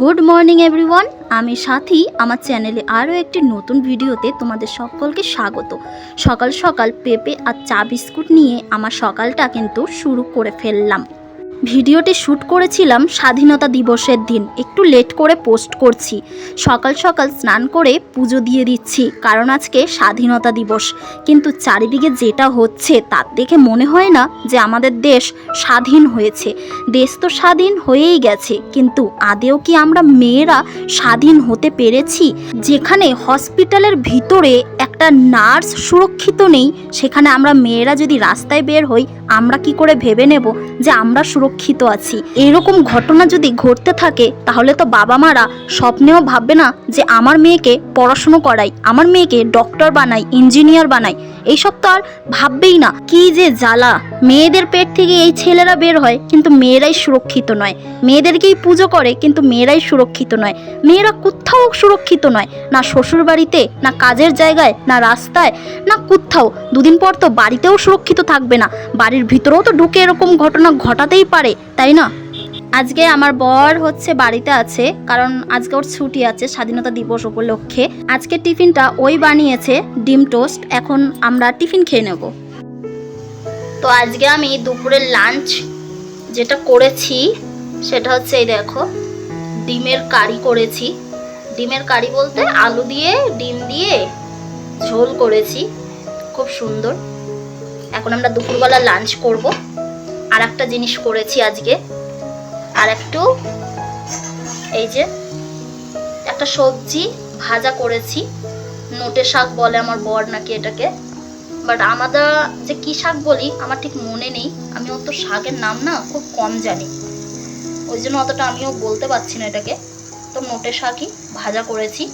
Good morning everyone আমি সাথী। আমার চ্যানেলে আরও একটি নতুন ভিডিওতে তোমাদের সকলকে স্বাগত। সকাল সকাল পেঁপে আর চা বিস্কুট নিয়ে আমার সকালটা কিন্তু শুরু করে ফেললাম। ভিডিওটি শ্যুট করেছিলাম স্বাধীনতা দিবসের দিন। একটু লেট করে পোস্ট করছি। সকাল সকাল স্নান করে পুজো দিয়ে দিচ্ছি, কারণ আজকে স্বাধীনতা দিবস। কিন্তু চারিদিকে যেটা হচ্ছে, তার দেখে মনে হয় না যে আমাদের দেশ স্বাধীন হয়েছে। দেশ তো স্বাধীন হয়েই গেছে, কিন্তু আদেও কি আমরা মেয়েরা স্বাধীন হতে পেরেছি? যেখানে হসপিটালের ভিতরে একটা নার্স সুরক্ষিত নেই, সেখানে আমরা মেয়েরা যদি রাস্তায় বের হই, আমরা কি করে ভেবে নেব যে আমরা সুরক্ষিত আছি। এরকম ঘটনা যদি ঘটতে থাকে, তাহলে তো বাবা মারা স্বপ্নেও ভাববে না যে আমার মেয়েকে পড়াশুনো করাই, আমার মেয়েকে ডক্টর বানাই, ইঞ্জিনিয়ার বানাই। এইসব তো আর ভাববেই না। কি যে জ্বালা। মেয়েদের পেট থেকে এই ছেলেরা বের হয়, কিন্তু মেয়েরাই সুরক্ষিত নয়। মেয়েদেরকেই পুজো করে, কিন্তু মেয়েরাই সুরক্ষিত নয়। মেয়েরা কোথাও সুরক্ষিত নয়। না শ্বশুর বাড়িতে না কাজের জায়গায়, না রাস্তায়, না কোথাও। দুদিন পর তো বাড়িতেও সুরক্ষিত থাকবে না। বাড়ির ভিতরেও তো ঢুকে এরকম ঘটনা ঘটাতেই পারে, তাই না? আজকে আমার বর হচ্ছে বাড়িতে আছে, কারণ আজকে ওর ছুটি আছে, স্বাধীনতা দিবস উপলক্ষে। আজকে টিফিনটা ওই বানিয়েছে, ডিম টোস্ট, এখন আমরা টিফিন খেয়ে নেব। তো আজকে আমি দুপুরের লাঞ্চ যেটা করেছি, সেটা হচ্ছে এই দেখো, ডিমের কারি করেছি। ডিমের কারি বলতে আলু দিয়ে, ডিম দিয়ে ঝোল করেছি, খুব সুন্দর। এখন আমরা দুপুরবেলা লাঞ্চ করব। আর একটা জিনিস করেছি আজকে। আর একটু এই যে একটা সবজি ভাজা করেছি। নোটে শাক বলে আমার বর নাকি এটাকে। বাট আমরা যে কি শাক বলি, আমার ঠিক মনে নেই। আমি অত শাকের নাম না খুব কম জানি। ওই জন্য অতটা আমিও বলতে পারছি না এটাকে। তো নোটে শাকই ভাজা করেছি।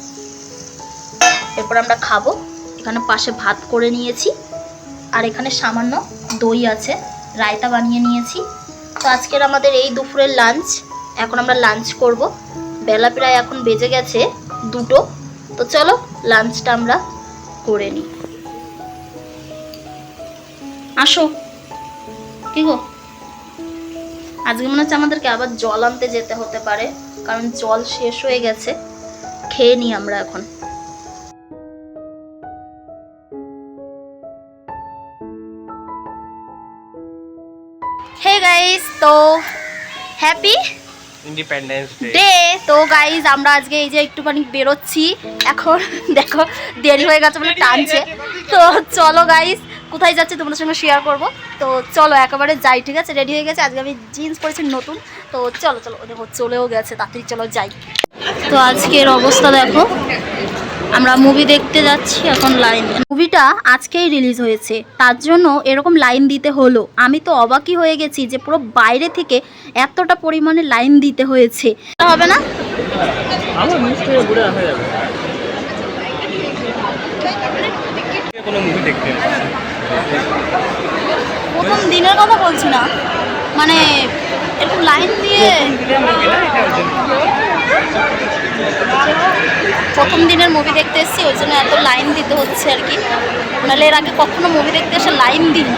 এরপর আমরা খাব। এখানে পাশে ভাত করে নিয়েছি। আর এখানে সামান্য দই আছে। রায়তা বানিয়ে নিয়েছি। তো আজকের আমাদের এই দুপুরের লাঞ্চ এখন আমরা লাঞ্চ করব। বেলা প্রায় এখন বেজে গেছে দুটো। তো চলো লাঞ্চটা আমরা করে নিই। আসো। কি গো? আজকে মনে হচ্ছে আমাদেরকে আবার জল আনতে যেতে হতে পারে, কারণ জল শেষ হয়ে গেছে। খেয়ে নিই আমরা এখন। গাইস তো হ্যাপি ইন্ডিপেন্ডেন্স ডে তো গাইজ আমরা আজকে এই যে একটুখানি বেরোচ্ছি। এখন দেখো দেরি হয়ে গেছে বলে টানছে। তো চলো গাইজ কোথায় যাচ্ছে তোমাদের সঙ্গে শেয়ার করব? তো চলো একেবারে যাই ঠিক আছে? রেডি হয়ে গেছে? আজকে আমি জিন্স পরেছি নতুন। তো চলো চলো দেখো চলেও গেছে তাড়াতাড়ি চলো যাই। তো আজকের অবস্থা দেখো। আমরা মুভি দেখতে যাচ্ছি এখন লাইন মুভিটা আজকেই রিলিজ হয়েছে। তার জন্য এরকম লাইন দিতে হলো। আমি তো অবাকই হয়ে গেছি যে পুরো বাইরে থেকে এতটা পরিমাণে লাইন দিতে হয়েছে। হবে না? প্রথম দিনের কথা বলছি না। মানে এরকম লাইন দিয়ে প্রথম দিনের মুভি দেখতে এসেছি ওই জন্য এত লাইন দিতে হচ্ছে আর কি। নাহলে এর আগে কখনো মুভি দেখতে এসে লাইন দিই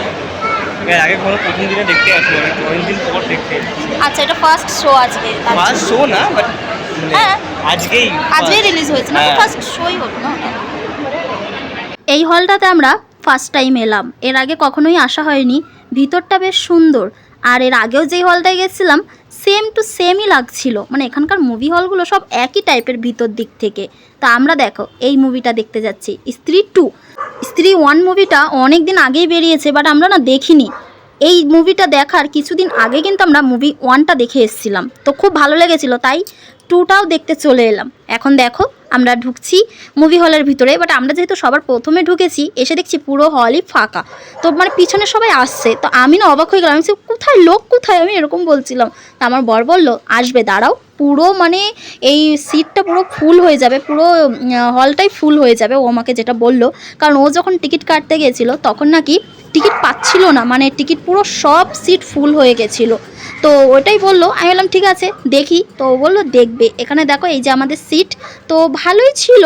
এর আগে কোনো প্রথম দিনে দেখতে আসব অনেকদিন পর দেখতে আচ্ছা এটা ফার্স্ট শো আজকে ফার্স্ট শো না বাট হ্যাঁ আজকেই আজকেই রিলিজ হয়েছে না হ্যাঁ। ফার্স্ট শোই হলো না। এই হলটাতে আমরা ফার্স্ট টাইম এলাম। এর আগে কখনোই আসা হয়নি। ভিতরটা বেশ সুন্দর। আর এর আগেও যেই হলটায় গেছিলাম সেম টু সেমই লাগছিল। মানে এখানকার মুভি হলগুলো সব একই টাইপের ভিতর দিক থেকে। তা আমরা দেখো, এই মুভিটা দেখতে যাচ্ছি। স্ত্রী টু স্ত্রী ওয়ান মুভিটা অনেক দিন আগেই বেরিয়েছে বাট আমরা না দেখিনি। এই মুভিটা দেখার কিছুদিন আগে কিন্তু আমরা মুভি ওয়ানটা দেখে এসেছিলাম। তো খুব ভালো লেগেছিল, তাই টুটাও দেখতে চলে এলাম। এখন দেখো, আমরা ঢুকছি মুভি হলের ভিতরে বাট আমরা যেহেতু সবার প্রথমে ঢুকেছি, এসে দেখছি পুরো হলই ফাঁকা। তো মানে পিছনে সবাই আসছে, তো আমি না অবাক হয়ে গেলাম, আমি কোথায় লোক, কোথায়? আমি এরকম বলছিলাম। তো আমার বর বলল, আসবে, দাঁড়াও। পুরো মানে এই সিটটা পুরো ফুল হয়ে যাবে, পুরো হলটাই ফুল হয়ে যাবে, ও আমাকে যেটা বলল। কারণ ও যখন টিকিট কাটতে গেছিল, তখন নাকি টিকিট পাচ্ছিল না মানে টিকিট পুরো সব সিট ফুল হয়ে গেছিল। তো ওটাই বলল। আমি বললাম, ঠিক আছে, দেখি। তো ও বলল, দেখবে। এখানে দেখো, এই যে আমাদের সিট তো ভালোই ছিল।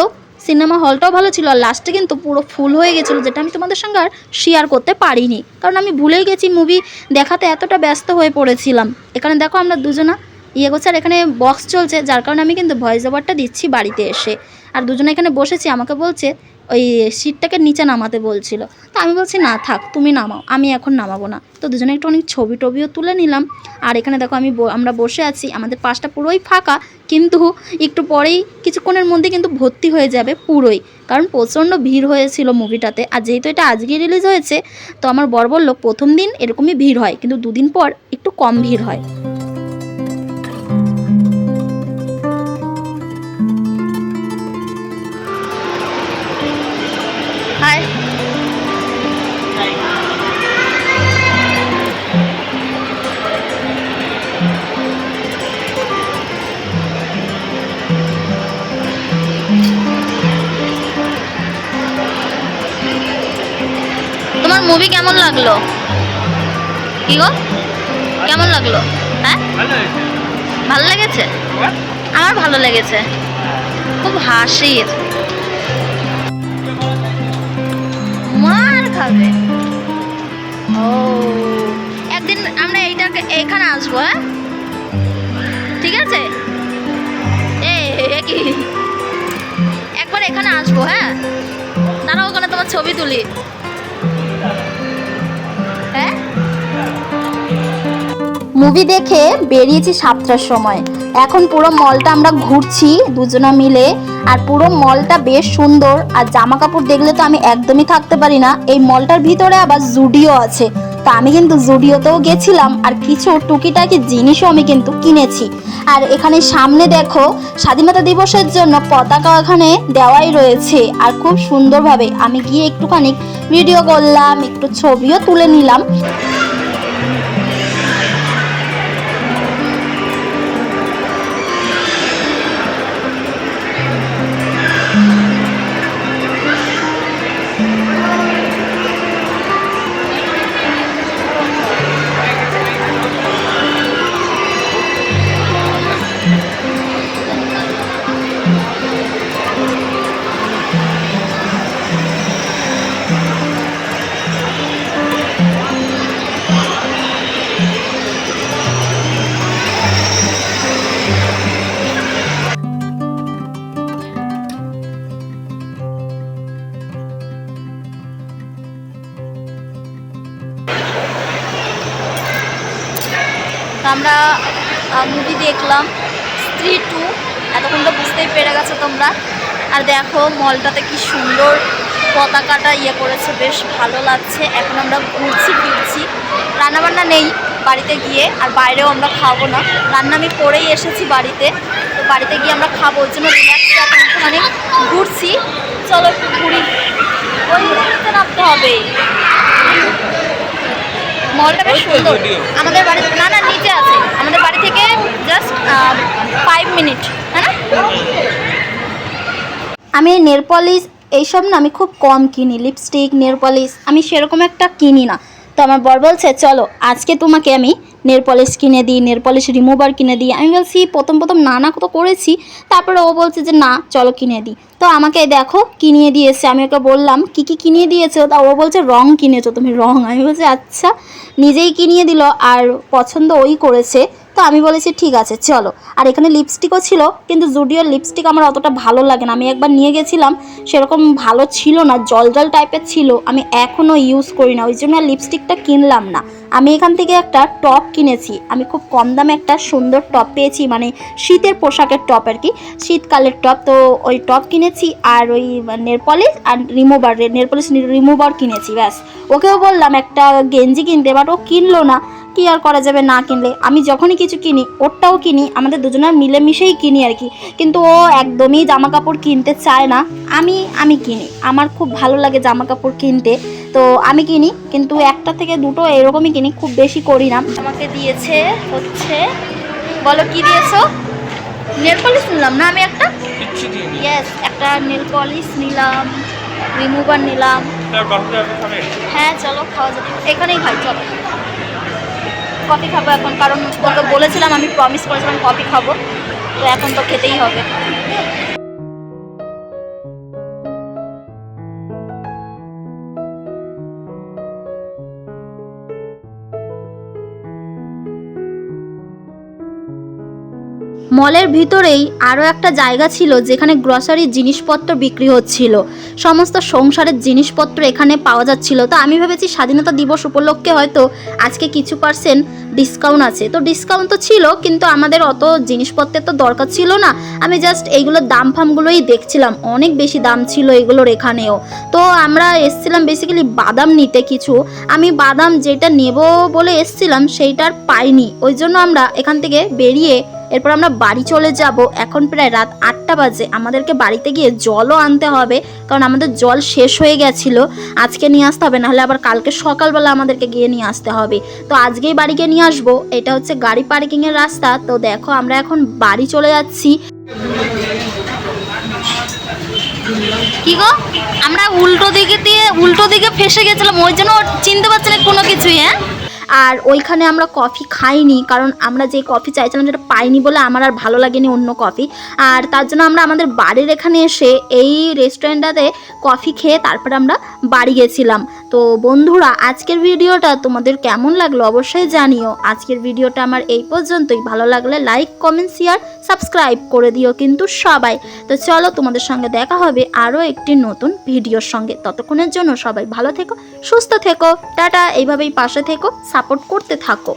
সিনেমা হলটাও ভালো ছিল। আর লাস্টে কিন্তু পুরো ফুল হয়ে গেছিল, যেটা আমি তোমাদের সঙ্গে আর শেয়ার করতে পারিনি। কারণ আমি ভুলেই গেছি মুভি দেখাতে এতটা ব্যস্ত হয়ে পড়েছিলাম। এখানে দেখো, আমরা দুজনা ইয়ে করছে, আর এখানে বক্স চলছে, যার কারণে আমি কিন্তু ভয়েস ওভারটা দিচ্ছি বাড়িতে এসে। আর দুজনে এখানে বসেছি, আমাকে বলছে ওই সিটটাকে নিচে নামাতে বলছিল। তো আমি বলছি, না, থাক, তুমি নামাও, আমি এখন নামাবো না। তো দুজনে একটু অনেক ছবি টবিও তুলে নিলাম। আর এখানে দেখো, আমি আমরা বসে আছি, আমাদের পাশটা পুরোই ফাঁকা, কিন্তু একটু পরেই কিছুক্ষণের মধ্যে কিন্তু ভর্তি হয়ে যাবে পুরোই। কারণ প্রচণ্ড ভিড় হয়েছিল মুভিটাতে, আর যেহেতু এটা আজকে রিলিজ হয়েছে, তো আমার বর বলল, প্রথম দিন এরকমই ভিড় হয়, কিন্তু দুদিন পর একটু কম ভিড় হয়। মুভি কেমন লাগল? কি গো? কেমন লাগল? হ্যাঁ? ভালো লেগেছে? আমার ভালো লেগেছে। খুব হাসির মার খাবে। ও, একদিন আমরা এইটাকে এইখানে আসব হ্যাঁ? ঠিক আছে? এ কি? একবার এখানে আসব হ্যাঁ? দাঁড়াও ওখানে তোমার ছবি তুলি। মুভি দেখে বেরিয়েছি সাতটার সময়। এখন পুরো মলটা আমরা ঘুরছি দুজনা মিলে, আর পুরো মলটা বেশ সুন্দর, আর জামা কাপড় দেখলে তো আমি একদমই থাকতে পারি না। এই মলটার ভিতরে আবার জুডিও আছে। তা আমি কিন্তু জুডিওতেও গেছিলাম, আর কিছু টুকিটাকি জিনিসও আমি কিন্তু কিনেছি। আর এখানে সামনে দেখো, স্বাধীনতা দিবসের জন্য পতাকা এখানে দেওয়াই রয়েছে, আর খুব সুন্দরভাবে। আমি গিয়ে একটুখানি ভিডিও করলাম, একটু ছবিও তুলে নিলাম। আমরা মুভি দেখলাম স্ত্রী টু এতক্ষণ তো বুঝতেই পেরে গেছো তোমরা। আর দেখো, মলটাতে কি সুন্দর পতাকাটা ইয়ে করেছে, বেশ ভালো লাগছে। এখন আমরা ঘুরছি, ফিরছি। রান্নাবান্না নেই বাড়িতে গিয়ে, আর বাইরেও আমরা খাব না। রান্না আমি করেই এসেছি বাড়িতে, তো বাড়িতে গিয়ে আমরা খাব ওই জন্য রিল্যাক্সে ঘুরছি। চলো একটু ঘুরি। ওই নামতে হবে। মলটা বেশ সুন্দর। আমাদের বাড়ি না না নিচে আছে। আমাদের বাড়ি থেকে জাস্ট ফাইভ মিনিট হ্যাঁ আমি নেল পলিশ এইসব না আমি খুব কম কিনি লিপস্টিক নেল পলিশ আমি সেরকম একটা কিনি না। তো আমার বর বলছে চলো আজকে তোমাকে আমি নেল পলিশ কিনে দিই নেল পলিশ রিমুভার কিনে দিই। আমি বলছি, প্রথম প্রথম নানা তো করেছি? তারপরে ও বলছে যে, না, চলো কিনে দিই। তো আমাকে দেখো, কিনিয়ে দিয়েছে। আমি ওকে বললাম, কি কি কিনিয়ে দিয়েছে? তা ও বলছে, রং কিনেছো। তুমি রং? আমি বলছি আচ্ছা। নিজেই কিনিয়ে দিল, আর পছন্দ ওই করেছে। তো আমি বলেছি, ঠিক আছে, চলো। আর এখানে লিপস্টিকও ছিল, কিন্তু জুডিওর লিপস্টিক আমার অতটা ভালো লাগে না। আমি একবার নিয়ে গেছিলাম, সেরকম ভালো ছিল না জল জল টাইপের ছিল, আমি এখনও ইউজ করি না। ওই জন্য লিপস্টিকটা কিনলাম না। আমি এখান থেকে একটা টপ কিনেছি। আমি খুব কম দামে একটা সুন্দর টপ পেয়েছি মানে শীতের পোশাকের টপ আর কি। শীতকালের টপ তো ওই টপ কিনেছি আর ওই নেল পলিশ আর রিমুভার নেল পলিশ রিমুভার কিনেছি, ব্যাস। ওকেও বললাম, একটা গেঞ্জি কিনতে। বাট ও কিনলো না। কি আর করা যাবে না কিনলে? আমি যখনই কিছু কিনি ওরটাও কিনি আমাদের দুজনের মিলেমিশেই কিনি আর কি। কিন্তু ও একদমই জামা কাপড় কিনতে চায় না। আমি আমি কিনি। আমার খুব ভালো লাগে জামা কাপড় কিনতে। তো আমি কিনি কিন্তু একটা থেকে দুটো এরকমই কিনি খুব বেশি করি না। আমাকে দিয়েছে হচ্ছে বলো কি দিয়েছ? নেল পলিশ নিলাম না আমি একটা? ইয়েস একটা নেল পলিশ নিলাম রিমুভার নিলাম। হ্যাঁ চলো খাওয়া যাবে। এখানেই খাই চলো। কফি খাব এখন, কারণ তোকে বলেছিলাম আমি প্রমিস করেছিলাম কফি খাব। তো এখন তো খেতেই হবে। মলের ভিতরেই আরও একটা জায়গা ছিল যেখানে গ্রসারির জিনিসপত্র বিক্রি হচ্ছিল। সমস্ত সংসারের জিনিসপত্র এখানে পাওয়া যাচ্ছিল। তো আমি ভেবেছি স্বাধীনতা দিবস উপলক্ষে হয়তো আজকে কিছু পার্সেন্ট ডিসকাউন্ট আছে। তো ডিসকাউন্ট তো ছিল, কিন্তু আমাদের অত জিনিসপত্রের তো দরকার ছিল না। আমি জাস্ট এইগুলোর দাম ফামগুলোই দেখছিলাম। অনেক বেশি দাম ছিল এগুলোর এখানেও। তো আমরা এসছিলাম বেসিক্যালি বাদাম নিতে কিছু। আমি বাদাম যেটা নেব বলে এসছিলাম সেইটার পাইনি। ওই জন্য আমরা এখান থেকে বেরিয়ে এরপর আমরা বাড়ি চলে যাব। এখন প্রায় রাত আটটা বাজে। আমাদেরকে বাড়িতে গিয়ে জলও আনতে হবে, কারণ আমাদের জল শেষ হয়ে গেছিল। আজকে নিয়ে আসতে হবে, নাহলে আবার কালকে সকালবেলা আমাদেরকে গিয়ে নিয়ে আসতে হবে। তো আজকেই বাড়িকে নিয়ে আসব। এটা হচ্ছে গাড়ি পার্কিংয়ের রাস্তা। তো দেখো, আমরা এখন বাড়ি চলে যাচ্ছি। কি গো? আমরা উল্টো দিকে দিয়ে, উল্টো দিকে ফেসে গেছিলাম। ওই জন্য চিনতে পারছি না কোনো কিছুই হ্যাঁ? আর ওইখানে আমরা কফি খাইনি, কারণ আমরা যে কফি চাইছিলাম সেটা পাইনি বলে আমার আর ভালো লাগেনি অন্য কফি আর তার জন্য আমরা আমাদের বাড়ির এখানে এসে এই রেস্টুরেন্টটাতে কফি খেয়ে তারপরে আমরা বাড়ি গেছিলাম। তো বন্ধুরা, আজকের ভিডিওটা তোমাদের কেমন লাগল অবশ্যই জানিও। আজকের ভিডিওটা আমার এই পর্যন্তই। ভালো লাগলে লাইক কমেন্ট শেয়ার সাবস্ক্রাইব করে দিও কিন্তু সবাই। তো চলো তোমাদের সঙ্গে দেখা হবে আরও একটি নতুন ভিডিওর সঙ্গে। ততক্ষণের জন্য সবাই ভালো থেকো, সুস্থ থেকো, টাটা। এইভাবেই পাশে থেকো সাপোর্ট করতে থাকো।